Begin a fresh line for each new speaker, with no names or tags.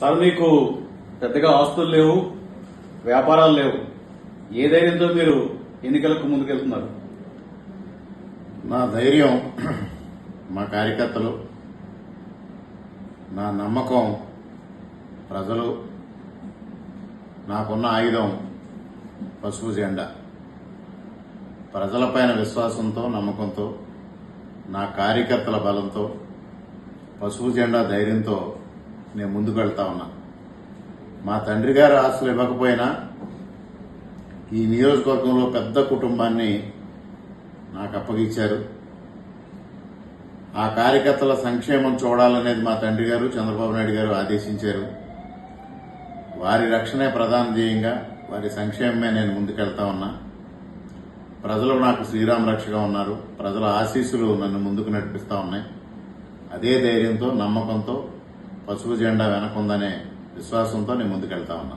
Sir మీకు పెద్దగా ఆస్తులు లేవు వ్యాపారాలు లేవు. ఏ ధైర్యంతో మీరు ఎన్నికలకు ముందుకెళ్తున్నారు?
నా ధైర్యం మా కార్యకర్తలు నా నమ్మకం ప్రజలు నాకున్న ఆయుధం పసుపు జెండా. ప్రజలపైన విశ్వాసంతో నమ్మకంతో నా కార్యకర్తల బలంతో పసుపు జెండా ధైర్యంతో నేను ముందుకు వెళ్తా ఉన్నా. మా తండ్రి గారు ఆస్తులు ఇవ్వకపోయినా ఈ నియోజకవర్గంలో పెద్ద కుటుంబాన్ని నాకు అప్పగించారు. ఆ కార్యకర్తల సంక్షేమం చూడాలనేది మా తండ్రి గారు చంద్రబాబు నాయుడు గారు ఆదేశించారు. వారి రక్షణే ప్రధాన ధ్యేయంగా వారి సంక్షేమమే నేను ముందుకెళ్తా ఉన్నా. ప్రజలు నాకు శ్రీరామ రక్షగా ఉన్నారు. ప్రజల ఆశీస్సులు నన్ను ముందుకు నడిపిస్తా ఉన్నాయి. అదే ధైర్యంతో నమ్మకంతో పసుపు జెండా వెనకుందనే విశ్వాసంతో నేను ముందుకెళ్తా ఉన్నా.